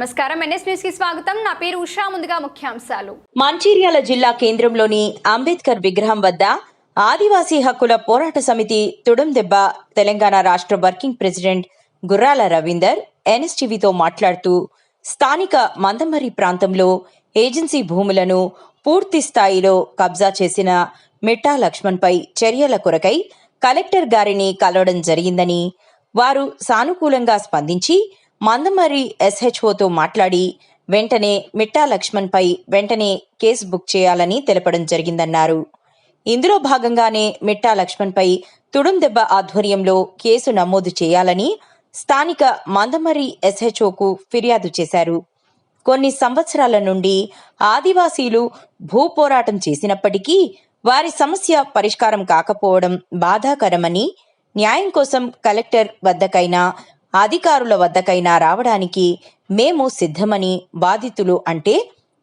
నమస్కారం. ఎన్ఎస్ న్యూస్కి స్వాగతం. నా పేరు ఉషా. ముందుగా ముఖ్యాంశాలు. మంచిర్యాల జిల్లా కేంద్రంలోని అంబేద్కర్ విగ్రహం వద్ద ఆదివాసీ హక్కుల పోరాట సమితి తుడం దెబ్బ తెలంగాణ రాష్ట్ర వర్కింగ్ ప్రెసిడెంట్ గుర్రాల రవీందర్ ఎన్ఎస్టీవీతో మాట్లాడుతూ స్థానిక మందమరి ప్రాంతంలో ఏజెన్సీ భూములను పూర్తి స్థాయిలో కబ్జా చేసిన మిట్టా లక్ష్మణ్పై చర్యల కొరకై కలెక్టర్ గారిని కలవడం జరిగిందని వారు సానుకూలంగా స్పందించి మందమరి ఎస్హెచ్ఓతో మాట్లాడి వెంటనే మిట్టా లక్ష్మణ్పై వెంటనే కేసు బుక్ చేయాలని తెలపడం జరిగిందన్నారు. ఇందులో భాగంగానే మిట్టా లక్ష్మణ్పై తుడుం దెబ్బ ఆధ్వర్యంలో కేసు నమోదు చేయాలని స్థానిక మందమరి ఎస్హెచ్ఓకు ఫిర్యాదు చేశారు. కొన్ని సంవత్సరాల నుండి ఆదివాసీలు భూ పోరాటం చేసినప్పటికీ వారి సమస్య పరిష్కారం కాకపోవడం బాధాకరమని న్యాయం కోసం కలెక్టర్ వద్దకైనా అధికారుల వద్దకైనా రావడానికి మేము సిద్ధమని బాధితులు అంటే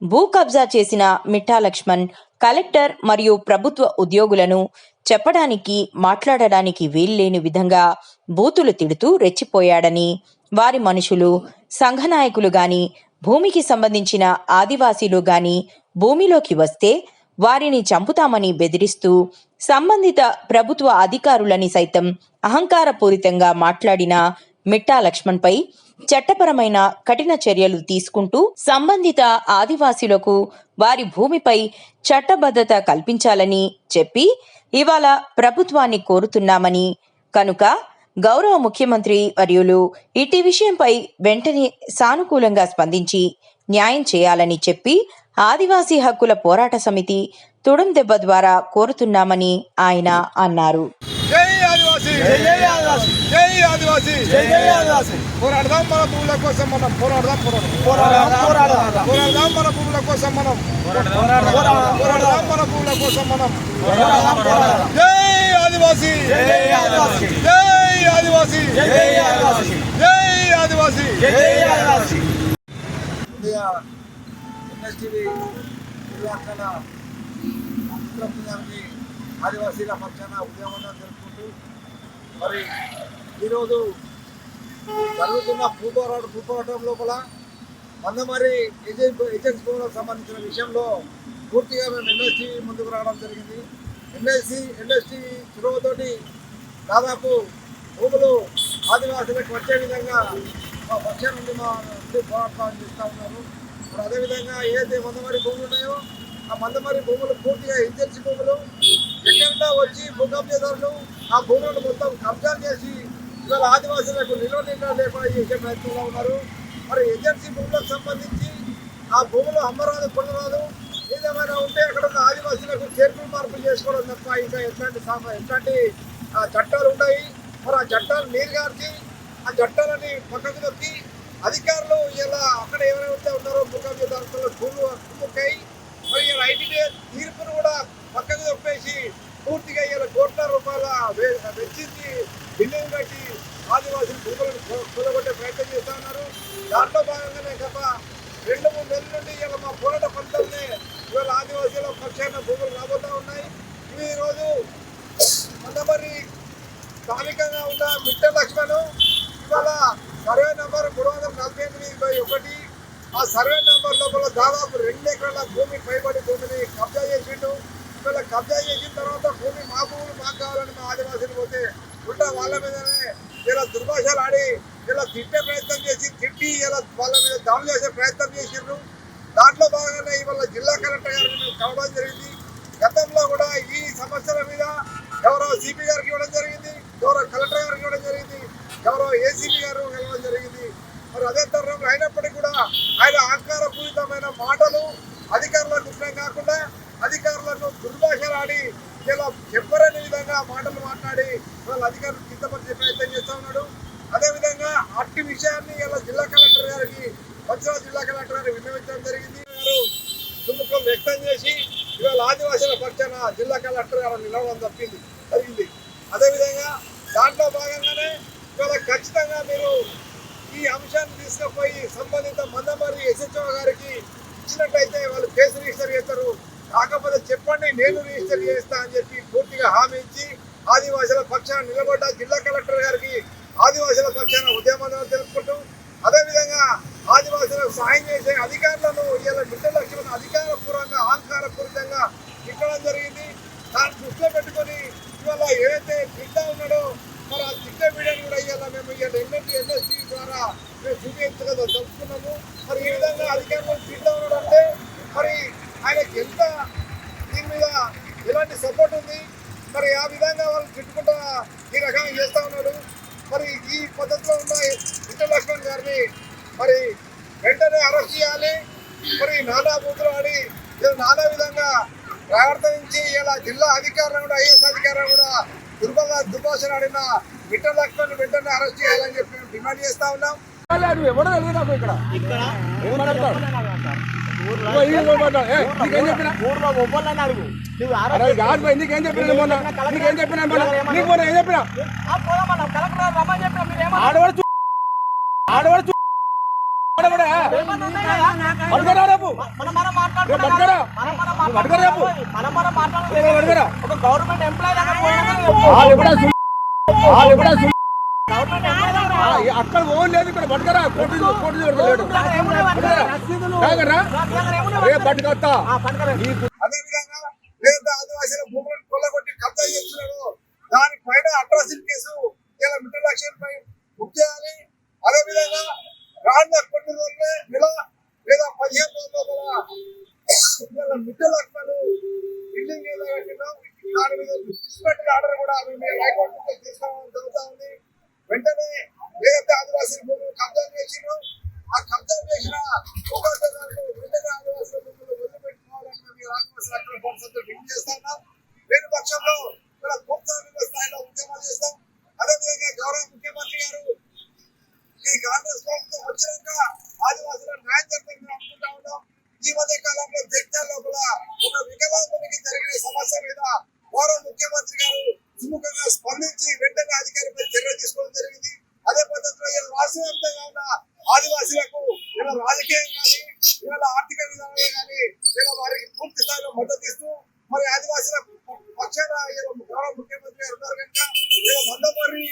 భూ కబ్జా చేసిన మిఠా లక్ష్మణ్ కలెక్టర్ మరియు ప్రభుత్వ ఉద్యోగులను చెప్పడానికి మాట్లాడడానికి వీల్లేని విధంగా బూతులు తిడుతూ రెచ్చిపోయాడని వారి మనుషులు సంఘ నాయకులు గాని భూమికి సంబంధించిన ఆదివాసీలు గాని భూమిలోకి వస్తే వారిని చంపుతామని బెదిరిస్తూ సంబంధిత ప్రభుత్వ అధికారులని సైతం అహంకారపూరితంగా మాట్లాడిన మిట్టా లక్ష్మణ్పై చట్టపరమైన కఠిన చర్యలు తీసుకుంటూ సంబంధిత ఆదివాసీలకు వారి భూమిపై చట్టబద్ధత కల్పించాలని చెప్పి ఇవాళ ప్రభుత్వాన్ని కోరుతున్నామని కనుక గౌరవ ముఖ్యమంత్రి వర్యులు ఇటీ విషయంపై వెంటనే సానుకూలంగా స్పందించి న్యాయం చేయాలని చెప్పి ఆదివాసీ హక్కుల పోరాట సమితి తుడుం దెబ్బ ద్వారా కోరుతున్నామని ఆయన అన్నారు. జై ఆదివాసీ జై ఆదివాసీ జై ఆదివాసీ జై ఆదివాసీ పోరాడదాం మన భూముల కోసం మనం పోరాడదాం పోరాడదాం పోరాడదాం పోరాడదాం మన భూముల కోసం మనం పోరాడదాం మన భూముల కోసం మనం జై ఆదివాసీ జై ఆదివాసీ జై ఆదివాసీ జై ఆదివాసీ జై ఆదివాసీ జై ఆదివాసీ ఎన్ఎస్టీవీ ఉత్తరప్రదేశ్కి ఆదివాసీల పక్షాన ఉద్యమంగా జరుపుకుంటూ మరి ఈరోజు జరుగుతున్న భూపోరాట భూపోరాటం లోపల మందమరి ఏజెంట్ ఏజెన్సీ భూములకు సంబంధించిన విషయంలో పూర్తిగా మేము ఎన్ఎస్టీ ముందుకు రావడం జరిగింది. ఎన్ఎస్సీ ఎన్ఎస్టీ చొరవతోటి దాదాపు భూములు ఆదివాసులకు వచ్చే విధంగా మా పక్షం నుండి మా నుండి పోరాటం చేస్తూ ఉన్నారు. ఇప్పుడు అదేవిధంగా ఏదైతే మందమరి భూములు ఉన్నాయో ఆ మందమరి భూములు పూర్తిగా ఏజెన్సీ భూములు ఎక్కడన్నా వచ్చి భూకబ్జదారులు ఆ భూములను మొత్తం కబ్జా చేసి ఇవాళ ఆదివాసులకు నిల్వ నిల్వ లేకుండా చేసే ప్రయత్నంలో ఉన్నారు. మరి ఏజెన్సీ భూములకు సంబంధించి ఆ భూములు అమ్మరాదు కొనరాదు ఏదేమైనా ఉంటే అక్కడ ఉన్న ఆదివాసులకు చేర్పులు మార్పులు చేసుకోవడం తప్ప ఇంకా ఎట్లాంటి ఎట్లాంటి ఆ, చట్టాలు ఉన్నాయి మరి ఆ చట్టాలు నీరు గార్చి ఆ చట్టాలని పక్కకు నొక్కి అధికారులు ఇలా అక్కడ ఎవరైతే ఉన్నారో భూకబ్జదారులు భూములు కుమ్ముకై మరి ఇలా ఐటీడీ తీర్పును కూడా పక్కకు తప్పేసి పూర్తిగా ఇలా కోట్ల రూపాయల వే- వెచ్చించి బిల్లులు కట్టి ఆదివాసులు భూములను కొ- కూలగొట్టే ప్రయత్నం చేస్తా ఉన్నారు దాంట్లో భాగంగానే గత రెండు మూడు మా పోరాట ఫలితాలనే ఇవాళ ఆదివాసీల పక్షాన భూములు రాబోతూ ఉన్నాయి. ఇవి ఈరోజు మందమరి స్థానికంగా ఉన్న మిట్ట లక్ష్మణ్ ఇవాళ సర్వే నెంబర్ మూడు వందల నలభై ఎనిమిది ఇరవై ఒకటి. ఆ సర్వే నెంబర్ లోపల దాదాపు రెండు ఎకరాల భూమి పైబడి భూమిని కబ్జా చేసిండు. ఇవాళ కబ్జా చేసిన తర్వాత భూమి మా భూములు మాకు కావాలని మా ఆదివాసీలు పోతే ఉంటా వాళ్ళ మీదనే ఇలా దుర్భాషలు ఆడి ఇలా తిట్టే ప్రయత్నం చేసి తిట్టి ఇలా వాళ్ళ మీద దాడులు చేసే ప్రయత్నం చేసిండ్రు. దాంట్లో భాగంగా ఇవాళ జిల్లా కలెక్టర్ గారిని మేము కలవడం జరిగింది. గతంలో కూడా ఈ సమస్యల మీద గౌరవ సిపి గారికి ఇవ్వడం జరిగింది. గౌరవ కలెక్టర్ గారికి ఇవ్వడం జరిగింది. గౌరవ ఏసీపీ గారు కలవడం జరిగింది. మరి అదే తరుణంలో అయినప్పటికీ కూడా ఆయన ఆకారపూరితమైన మాటలు అధికారులకు కాకుండా అధికారులను దుర్భాషలాడి ఇలా చెప్పరని విధంగా మాటలు మాట్లాడి వాళ్ళ అధికారులు కిందపరిచే ప్రయత్నం చేస్తూ ఉన్నాడు. అదేవిధంగా అట్టి విషయాన్ని ఇలా జిల్లా కలెక్టర్ గారికి వచ్చిన జిల్లా కలెక్టర్ గారికి విన్నవించడం జరిగింది గారు సుముఖం వ్యక్తం చేసి ఇవాళ ఆదివాసీల పక్షాన జిల్లా కలెక్టర్ గారు నిలవడం తప్పింది జరిగింది. అదేవిధంగా దాంట్లో భాగంగానే ఇవాళ ఖచ్చితంగా మీరు ఈ అంశాన్ని తీసుకుపోయి సంబంధిత మందమర్రి ఎస్హెచ్ఓ గారికి ఇచ్చినట్టయితే వాళ్ళు కేసు రిజిస్టర్ చేస్తారు. కాకపోతే చెప్పండి నేను రిజిస్టర్ చేస్తా అని చెప్పి పూర్తిగా హామీ ఇచ్చి ఆదివాసుల పక్షాన నిలబడ్డ జిల్లా కలెక్టర్ గారికి ఆదివాసుల పక్షాన ఉద్యమం తెలుపుకుంటూ అదేవిధంగా ఆదివాసులకు చేసే అధికారులను ఇలా మిట్టల లక్ష్మణ్ అధికారపూర్వంగా అహంకారపూరితంగా తిట్టడం జరిగింది. దాన్ని దృష్టిలో పెట్టుకొని ఇవాళ ఏదైతే తింటా ఉన్నాడో మరి ఆ తిట్ట వీడియోని కూడా ఇవాళ మేము ఇవాళ ఎన్ఎస్టీ ఎన్ఎస్టీ ద్వారా మేము చూపించగా తెలుసుకున్నాము. మరి ఈ విధంగా అధికారులు తిట్ట ఉన్నాడు అంటే మరి ఆయనకి ఎంత దీని మీద ఎలాంటి సపోర్ట్ ఉంది? మరి ఆ విధంగా వాళ్ళు తిట్టుకుంటా ఈ రకంగా చేస్తూ ఉన్నాడు. మరి ఈ పద్ధతిలో ఉన్న ఇంటర్ లక్ష్మణ్ గారిని మరి వెంటనే అరెస్ట్ చేయాలి. మరి నానా బూతులు ఆడి నానా విధంగా ప్రవర్తించి ఇలా జిల్లా అధికారులు కూడా ఐఎస్ అధికారులు కూడా దుర్బల దుర్భాషణ ఆడిన విఠల్ లక్ష్మణ్ వెంటనే అరెస్ట్ చేయాలని చెప్పి మేము డిమాండ్ చేస్తా ఉన్నాం. ఎవడో నాకు ఇక్కడ? నీకేం చెప్పినా? చెప్పినా? మొన్న నీకేం చెప్పినా మొన్న నీకు మొన్న ఏం చెప్పినా? రమ్మని చెప్పిన మీరు ఏమన్నా? ఆడవాడు ఆడవాడు గవర్నమెంట్ ఎంప్లాయీ అక్కడ ఓన్ లేదు ఇక్కడ పట్టుకరా. కోర్టు కోర్టు లేడు రేపు పట్టుకొస్తా. అదేవిధంగా ఆదివాసీల భూములను కొల్లగొట్టి కబ్జా చేస్తున్నాడు దానిపైన అట్రాసిటీ కేసు ఇలా మిట్టల లక్ష్యం పై బుక్ చేయాలి అదేవిధంగా రానున్న కొన్ని రోజులే నెల లేదా పదిహేను రోజుల లోపల ఇలా మిట్టల లక్ష్మణ్ బిల్డింగ్ ఏదో కట్టినాం దాని మీద డిస్పెట్ ఆర్డర్ కూడా మేము హైకోర్టు నుంచి తీసుకోవడం జరుగుతా ఉంది వెంటనే ఏదైతే ఆదివాసీ భూములు కబ్జా చేసినో ఆ కబ్జా చేసిన ఒక్కొక్కదాన్ని వెంటనే ఆదివాసీ భూములు వదిలిపెట్టుకోవాలని మేము ఆదివాసీ రక్షణ పరిషత్తు డిమాండ్ చేస్తున్నాం లేని పక్షంలో ఇక్కడ పూర్తి స్థాయిలో ఉద్యమాలు చేస్తాం అదేవిధంగా గౌరవ ముఖ్యమంత్రి గారు ఈ కాంగ్రెస్ ప్రభుత్వం వచ్చినాక న్యాయం జరుగుతుందని అనుకుంటా ఉన్నాం. ఈ మధ్య కాలంలో జగిత్యాల లోపల ఒక వికలాంగునికి జరిగిన సమస్య మీద గౌరవ ముఖ్యమంత్రి గారు సుముఖంగా స్పందించి వెంటనే అధికారిపై చర్య తీసుకోవడం జరిగింది. అదే పద్ధతిలో ఇలా రాష్ట్ర వ్యాప్తంగా ఉన్న ఆదివాసీలకు ఇలా రాజకీయం కానీ ఇలా ఆర్థిక విధానంలో కానీ ఇలా వారికి పూర్తి స్థాయిలో మద్దతు ఇస్తూ మరి ఆదివాసీల పక్షాన ఇలా గౌరవ ముఖ్యమంత్రి గారు ఉన్నారు కనుక ఇలా మందమర్రి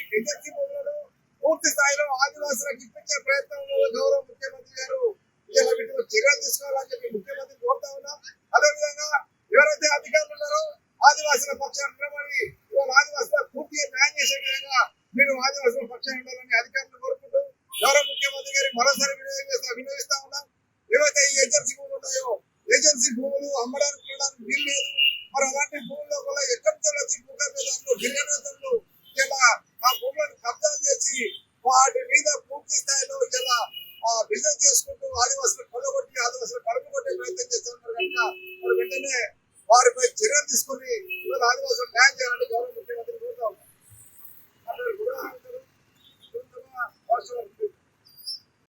పూర్తి స్థాయిలో ఆదివాసులకు ఇప్పించే ప్రయత్నంలో గౌరవ ముఖ్యమంత్రి గారు ఇలా వీటిలో చర్యలు తీసుకోవాలని చెప్పి ముఖ్యమంత్రి కోరుతా ఉన్నాం. అదేవిధంగా ఎవరైతే అధికారులు ఉన్నారో ఆదివాసుల పక్షాన్ని నిలబడి ఇవాళ ఆదివాసులకు పూర్తిగా న్యాయం చేసే విధంగా మీరు ఆదివాసుల పక్షాన్ని ఉండాలని అధికారులు కోరుకుంటూ గౌరవ ముఖ్యమంత్రి గారి మరోసారి వినియోగిస్తా వినియోగిస్తా ఉన్నాం ఏవైతే ఈ ఏజెన్సీ భూములు ఉన్నాయో ఏజెన్సీ భూములు అమ్మడానికి కొనడానికి వీలు లేదు మరి అలాంటి భూముల్లో కూడా ఎక్కడి నుంచి వచ్చి భూకర్మదారులు గిరిజనేతలు ఇలా ఆ భూములను కబ్జా చేసి వాటి మీద పూర్తి స్థాయిలో ఇలా ఆ బిజినెస్ చేసుకుంటూ ఆదివాసులు కొల్లగొట్టి ఆదివాసులు కడుపు కొట్టే ప్రయత్నం చేస్తున్నారు కనుక మరి వెంటనే వారిపై చర్యలు తీసుకొని ఇవాళ ఆదివాసులు న్యాయం చేయాలని గవర్నమెంట్